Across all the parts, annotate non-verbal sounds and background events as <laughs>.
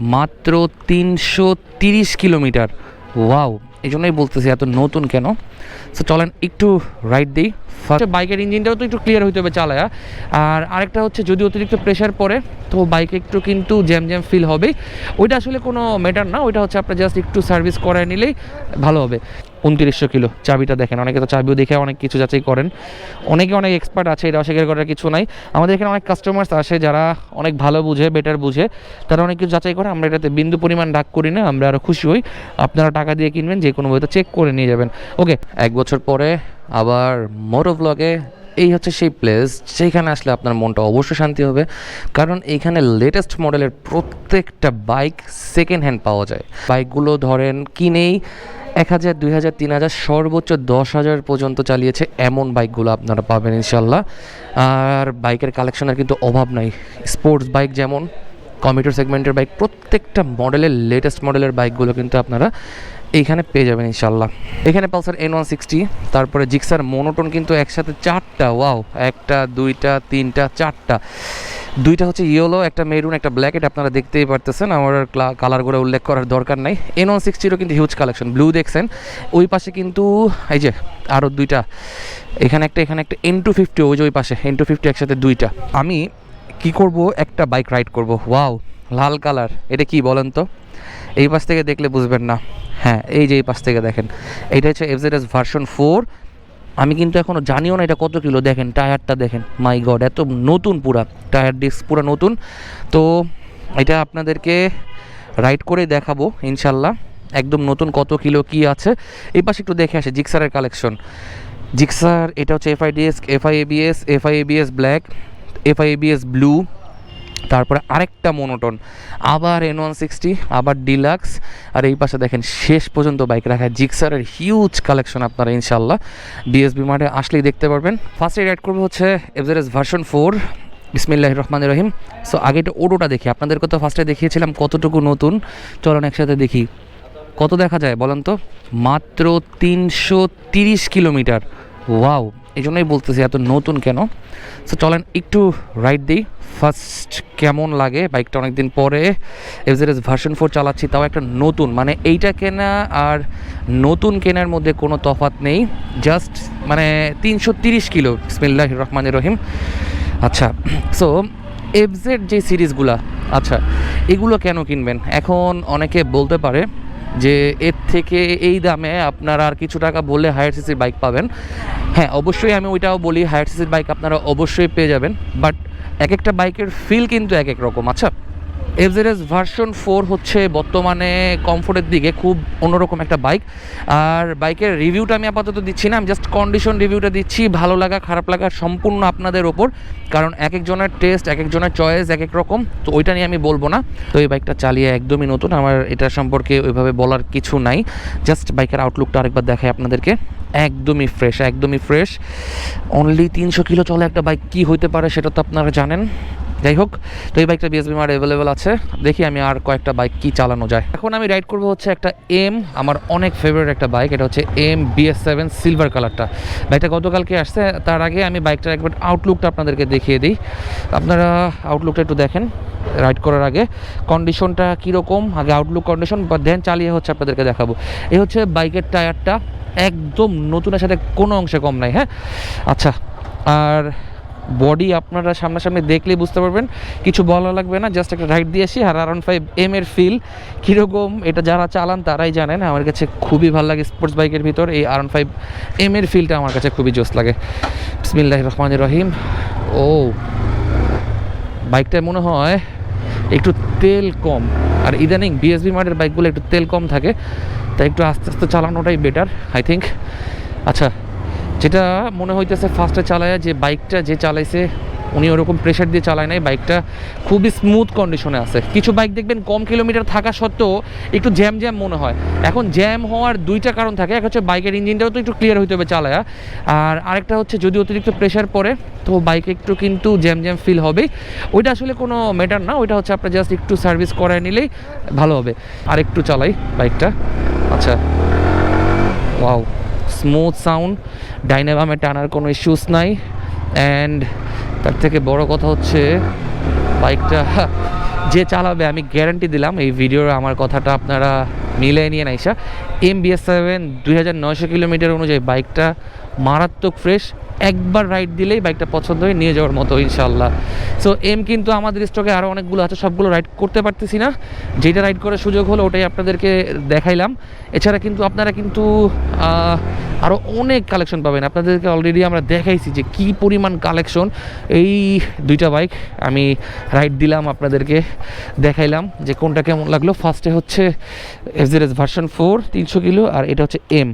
মাত্র তিনশো তিরিশ কিলোমিটার। ওয়াও এই জন্যই বলতেছি এত নতুন কেন? তো চলেন, একটু রাইড দিই। বাইকের ইঞ্জিনটাও তো একটু ক্লিয়ার হইতে হবে চালায়া। আর আরেকটা হচ্ছে, যদি অতিরিক্ত প্রেশার পড়ে, তো বাইকে একটু কিন্তু জ্যাম জ্যাম ফিল হবে। ওইটা আসলে কোনো ম্যাটার না, ওইটা হচ্ছে আপনার জাস্ট একটু সার্ভিস করায় নিলেই ভালো হবে। উনত্রিশশো কিলো, চাবিটা দেখেন, অনেকে তো চাবিও দেখে অনেক কিছু যাচাই করেন। অনেকে অনেক এক্সপার্ট আছে, এটা অস্বীকার করার কিছু নাই। আমাদের এখানে অনেক কাস্টমার্স আসে যারা অনেক ভালো বুঝে বেটার বুঝে। তারা অনেক কিছু যাচাই করে, আমরা এটাতে বিন্দু পরিমাণ ডাক করি না, আমরা আরও খুশি হই। আপনারা টাকা দিয়ে কিনবেন যে কোনো বইতে চেক করে নিয়ে যাবেন। ওকে এক বছর পরে আবার মোটো ব্লগে এই হচ্ছে সেই প্লেস যেখানে আসলে আপনার মনটা অবশ্যই শান্তি হবে। কারণ এইখানে লেটেস্ট মডেলের প্রত্যেকটা বাইক সেকেন্ড হ্যান্ড পাওয়া যায়। বাইকগুলো ধরেন কিনেই এক হাজার, দুই হাজার, তিন হাজার, সর্বোচ্চ দশ হাজার পর্যন্ত চালিয়েছে এমন বাইকগুলো আপনারা পাবেন ইনশাল্লাহ আর বাইকের কালেকশনের কিন্তু অভাব নাই। স্পোর্টস বাইক যেমন কমিউটার সেগমেন্টের বাইক প্রত্যেকটা মডেলের লেটেস্ট মডেলের বাইকগুলো কিন্তু আপনারা এইখানে পেয়ে যাবেন ইনশাল্লাহ এখানে পালসার এন ওয়ান সিক্সটি তারপরে জিক্সার মোনোটোন কিন্তু একসাথে চারটা, ওয়াও, একটা, দুইটা, তিনটা, চারটা। দুইটা হচ্ছে ইয়েলো একটা মেরুন একটা ব্ল্যাক এটা আপনারা দেখতেই পারতেছেন। আমার কালারগুলো উল্লেখ করার দরকার নাই। এন ওয়ান সিক্সটিরও কিন্তু হিউজ কালেকশন ব্লু দেখছেন। ওই পাশে কিন্তু, এই যে আরও দুইটা। এখানে একটা এখানে একটা এন টু ফিফটি ওই যে ওই পাশে এন টু ফিফটি একসাথে দুইটা। আমি কি করব? একটা বাইক রাইড করব। ওয়াও লাল কালার এটা কি বলেন তো? এই পাশ থেকে দেখলে বুঝবেন না। হ্যাঁ এই যে এই পাশ থেকে দেখেন। এটা হচ্ছে এফজেড এস ভার্সন ফোর আমি কিন্তু এখনও জানিও না এটা কত কিলো। দেখেন, টায়ারটা দেখেন। মাই গড এত নতুন পুরা। টায়ার ডিস্ক পুরো নতুন। তো এটা আপনাদেরকে রাইড করে দেখাবো, ইনশাল্লাহ। একদম নতুন কত কিলো কি আছে। এই পাশে একটু দেখে আসে জিক্সারের কালেকশন জিক্সার এটা হচ্ছে FIDS FIABS FIABS black FIABS blue তারপরে আরেকটা মোনোটন আবার এন ওয়ান সিক্সটি আবার ডিলাক্স আর এই পাশে দেখেন শেষ পর্যন্ত বাইক রাখা জিক্সারের হিউজ কালেকশন আপনারা ইনশাল্লাহ বিএসবি মার্টে আসলেই দেখতে পারবেন। ফার্স্টে রাইড করব হচ্ছে এফজেরেস ভার্সন ফোর বিসমিল্লাহ রহমান রহিম। সো আগে এটা ওডোটা দেখি আপনাদেরকে তো ফার্স্টে দেখিয়েছিলাম কতটুকু নতুন। চলুন একসাথে দেখি। কত দেখা যায় বলেন তো? মাত্র তিনশো তিরিশ কিলোমিটার। ওয়াও এই জন্যই বলতেছি এত নতুন কেন? সো চলেন একটু রাইড দিই। ফার্স্ট কেমন লাগে? বাইকটা অনেকদিন পরে এফজেরেস ভার্সন ফোর চালাচ্ছি, তাও একটা নতুন। মানে এইটা কেনা আর নতুন কেনার মধ্যে কোনো তফাৎ নেই। জাস্ট মানে তিনশো তিরিশ কিলো। বিসমিল্লাহ রহমান রহিম। আচ্ছা <clears throat> সো এফজেড যে সিরিজগুলা আচ্ছা এগুলো কেন কিনবেন? এখন অনেকে বলতে পারে যে এর থেকে এই দামে আপনারা আর কিছু টাকা বললে হায়ার সিসির বাইক পাবেন। হ্যাঁ অবশ্যই আমি ওইটাও বলি হায়ার সিসির বাইক আপনারা অবশ্যই পেয়ে যাবেন বাট এক একটা বাইকের ফিল কিন্তু এক এক রকম আচ্ছা? এফজেডএস ভার্সন ফোর হচ্ছে বর্তমানে কমফোর্টের দিকে খুব অন্যরকম একটা বাইক আর বাইকের রিভিউটা আমি আপাতত দিচ্ছি না, আমি জাস্ট কন্ডিশন রিভিউটা দিচ্ছি, ভালো লাগা, খারাপ লাগা সম্পূর্ণ আপনাদের ওপর। কারণ এক একজনের টেস্ট এক একজনের চয়েস এক এক রকম, তো ওইটা নিয়ে আমি বলব না। তো এই বাইকটা চালিয়ে একদমই নতুন, আমার এটা সম্পর্কে ওইভাবে বলার কিছু নাই। জাস্ট বাইকের আউটলুকটা আরেকবার দেখাই আপনাদেরকে। একদমই ফ্রেশ একদমই ফ্রেশ অনলি তিনশো কিলো চলে একটা বাইক কী হইতে পারে সেটা তো আপনারা জানেন। যাই হোক তো এই বাইকটা বিএসবি মার অ্যাভেলেবেল আছে। দেখি আমি আর কয়েকটা বাইক কি চালানো যায়। এখন আমি রাইড করব হচ্ছে একটা এম আমার অনেক ফেভারিট একটা বাইক, এটা হচ্ছে এম বিএস সেভেন সিলভার কালারটা বাইকটা গতকালকে আসছে, তার আগে আমি বাইকটার একবার আউটলুকটা আপনাদেরকে দেখিয়ে দিই। আপনারা আউটলুকটা একটু দেখেন রাইড করার আগে। কন্ডিশনটা কীরকম? আগে আউটলুক কন্ডিশন বা দেন চালিয়ে হচ্ছে আপনাদেরকে দেখাবো। এই হচ্ছে বাইকের টায়ারটা একদম নতুনের সাথে কোনো অংশে কম নাই হ্যাঁ? আচ্ছা আর বডি আপনারা সামনাসামনি দেখলেই বুঝতে পারবেন। কিছু বলা লাগবে না জাস্ট একটা রাইড দিয়েছি। আর আর ফাইভ এম এর ফিল কীরকম এটা যারা চালান তারাই জানেন। আমার কাছে খুবই ভালো লাগে স্পোর্টস বাইকের ভিতর। এই আর ফাইভ এম এর ফিলটা আমার কাছে খুবই জোস লাগে। বিসমিল্লাহ রহমান রহিম। ও বাইকটায় মনে হয় একটু তেল কম। আর ইদানিং বিএসবি মার্টের বাইকগুলো একটু তেল কম থাকে। তাই একটু আস্তে আস্তে চালানোটাই বেটার আই থিঙ্ক আচ্ছা যেটা মনে হইতেছে ফার্স্টে চালায় যে বাইকটা যে চালাইছে, উনি ওরকম প্রেশার দিয়ে চালায় নাই বাইকটা খুবই স্মুথ কন্ডিশনে আছে। কিছু বাইক দেখবেন কম কিলোমিটার থাকা সত্ত্বেও একটু জ্যাম জ্যাম মনে হয়। এখন জ্যাম হওয়ার দুইটা কারণ থাকে, এক হচ্ছে বাইকের ইঞ্জিনটাও তো একটু ক্লিয়ার হইতে হবে চালায়া, আর আরেকটা হচ্ছে যদি অতিরিক্ত প্রেশার পড়ে, তো বাইকে একটু কিন্তু জ্যাম জ্যাম ফিল হবেই ওইটা আসলে কোনো ম্যাটার না, ওইটা হচ্ছে আপনার জাস্ট একটু সার্ভিস করায় নিলেই ভালো হবে। আর একটু চালাই বাইকটা আচ্ছা। ওয়াও স্মুথ সাউন্ড ডাইনাবামে টানার কোনো ইস্যুস নাই অ্যান্ড তার থেকে বড় কথা হচ্ছে বাইকটা <laughs> যে চালাবে, আমি গ্যারান্টি দিলাম, এই ভিডিওর আমার কথাটা আপনারা মিলে নিয়ে নাইসা এম বিএস সেভেন দুই হাজার নয়শো কিলোমিটার অনুযায়ী বাইকটা মারাত্মক ফ্রেশ একবার রাইড দিলেই বাইকটা পছন্দ হয়ে নিয়ে যাওয়ার মতো ইনশাল্লাহ সো এম কিন্তু আমাদের স্টকে আরও অনেকগুলো আছে, সবগুলো রাইড করতে পারতেছি না। যেটা রাইড করার সুযোগ হলো ওটাই আপনাদেরকে দেখাইলাম। এছাড়া কিন্তু আপনারা কিন্তু আরও অনেক কালেকশন পাবেন। আপনাদেরকে অলরেডি আমরা দেখাইছি যে কি পরিমাণ কালেকশন এই দুইটা বাইক আমি রাইড দিলাম আপনাদেরকে দেখাইলাম যে কোনটা কেমন লাগল। ফার্স্টে হচ্ছে F Z S version four তিনশো কিলো, আর এটা হচ্ছে এম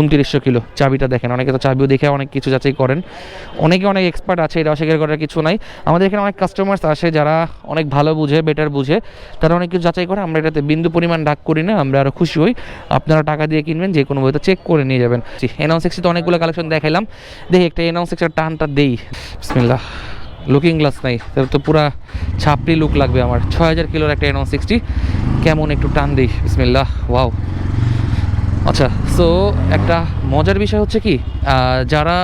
উনত্রিশশো কিলো চাবিটা দেখেন। অনেকে তো চাবিও দেখে অনেক কিছু যাচাই করেন। অনেকে অনেক এক্সপার্ট আছে এটা অস্বীকার করার কিছু নাই। আমাদের এখানে অনেক কাস্টমার্স আসে যারা অনেক ভালো বুঝে বেটার বুঝে। তারা অনেক কিছু যাচাই করে, আমরা এটাতে বিন্দু পরিমাণ ডাক করি না, আমরা আরও খুশি হই। আপনারা টাকা দিয়ে কিনবেন, যে কোনো বইতে চেক করে নিয়ে যাবেন। এনাউন সিক্সটি অনেকগুলো কালেকশন দেখাইলাম। দেখি, একটা এনাউন সিক্সের টানটা দেই। বিসমিল্লাহ লুকিং গ্লাস নাই। তাহলে তো পুরা ছাপড়ি লুক লাগবে আমার। ছয় হাজার কিলোর একটা এনাউন সিক্সটি কেমন একটু টান দিই। বিসমিল্লাহ ওয়াও আচ্ছা সো একটা মজার বিষয় হচ্ছে কি যারা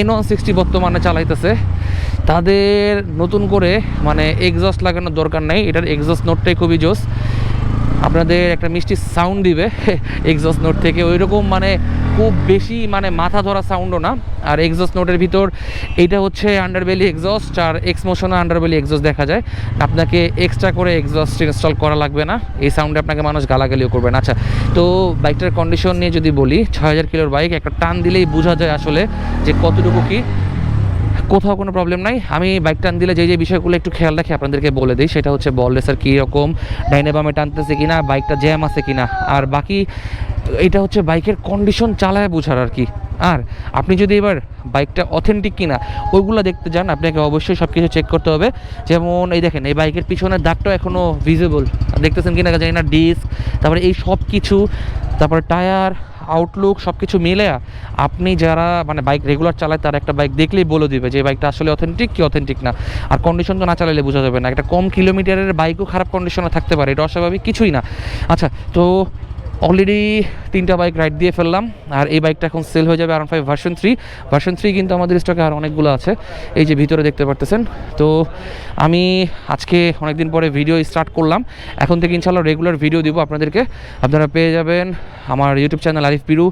এন ওয়ান সিক্সটি বর্তমানে চালাইতেছে, তাদের নতুন করে মানে এক্সস্ট লাগানোর দরকার নেই। এটার এক্সস্ট নোটটাই খুবই জোস। আপনাদের একটা মিষ্টি সাউন্ড দিবে। <laughs> এক্সস্ট নোট থেকে। ওই রকম মানে খুব বেশি মানে মাথা ধরা সাউন্ডও না। আর এক্সস্ট নোটের ভিতর এইটা হচ্ছে আন্ডারবেলি এক্সস্ট আর এক্স মোশনে আন্ডারবেলি এক্সস্ট দেখা যায়। আপনাকে এক্সট্রা করে এক্সস্ট ইনস্টল করা লাগবে না। এই সাউন্ডে আপনাকে মানুষ গালাগালিও করবে না। আচ্ছা তো বাইকটার কন্ডিশন নিয়ে যদি বলি, ছয় হাজার কিলোর বাইক একটা টান দিলেই বোঝা যায় আসলে যে কতটুকু কি কোথাও কোনো প্রবলেম নাই। আমি বাইক টান দিলে যে যে বিষয়গুলো একটু খেয়াল রাখি, আপনাদেরকে বলে দিই, সেটা হচ্ছে বল রেসার কীরকম, ডাইনে বামে টানতেছে কিনা বাইকটা জ্যাম আছে কিনা। আর বাকি, এটা হচ্ছে বাইকের কন্ডিশন চালায় বোঝার আর কি। আর আপনি যদি এবার বাইকটা অথেন্টিক কিনা, ওইগুলো দেখতে যান, আপনাকে অবশ্যই সব কিছু চেক করতে হবে। যেমন এই দেখেন, এই বাইকের পিছনের দাগটাও এখনও ভিজিবল দেখতেছেন কিনা, জানি না ডিস্ক তারপরে এই সব কিছু তারপরে টায়ার আউটলুক সব কিছু মিলে আপনি যারা মানে বাইক রেগুলার চালায় তার একটা বাইক দেখলেই বলে দিবে যে বাইকটা আসলে অথেন্টিক কি অথেন্টিক না। আর কন্ডিশন তো না চালালে বোঝা যাবে না। একটা কম কিলোমিটারের বাইকও খারাপ কন্ডিশনে থাকতে পারে, এটা অস্বাভাবিক কিছুই না। আচ্ছা তো অলরেডি তিনটা বাইক রাইড দিয়ে ফেললাম, আর এই বাইকটা এখন সেল হয়ে যাবে R five version three version three কিন্তু আমাদের স্টকে আর অনেকগুলো আছে, এই যে ভিতরে দেখতে পারতেছেন। তো আমি আজকে অনেকদিন পরে ভিডিও স্টার্ট করলাম, এখন থেকে ইনশাল্লাহ রেগুলার ভিডিও দিব আপনাদেরকে। আপনারা পেয়ে যাবেন আমার YouTube channel Arif Biru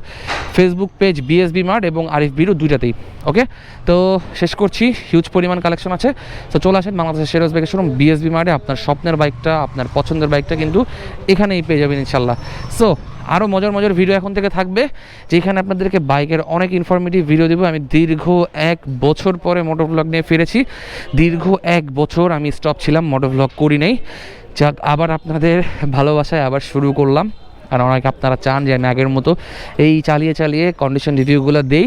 Facebook page BSB mart এবং আরিফ বিরু দুইটাতেই ওকে তো শেষ করছি হিউজ পরিমাণ কালেকশন আছে। তো চলে আসেন বাংলাদেশের শেরোজ বাইকের শোরুম বিএসবি মার্টে আপনার স্বপ্নের বাইকটা আপনার পছন্দের বাইকটা কিন্তু এখানেই পেয়ে যাবেন ইনশাল্লাহ সো আরও মজার মজার ভিডিও এখন থেকে থাকবে, যেখানে আপনাদেরকে বাইকের অনেক ইনফরমেটিভ ভিডিও দেবো। আমি দীর্ঘ এক বছর পরে মোটর ব্লগ নিয়ে ফিরেছি। দীর্ঘ এক বছর আমি স্টপ ছিলাম মোটর ব্লগ করি নাই। যাক, আবার আপনাদের ভালোবাসায় আবার শুরু করলাম। আর অনেকে আপনারা চান যে আমি আগের মতো এই চালিয়ে চালিয়ে কন্ডিশন রিভিউগুলো দেই।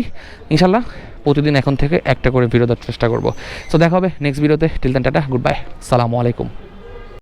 ইনশাল্লাহ প্রতিদিন এখন থেকে একটা করে ভিডিও দেওয়ার চেষ্টা করব। সো দেখা হবে নেক্সট ভিডিওতে টিল টাটা গুড বাই সালামু আলাইকুম।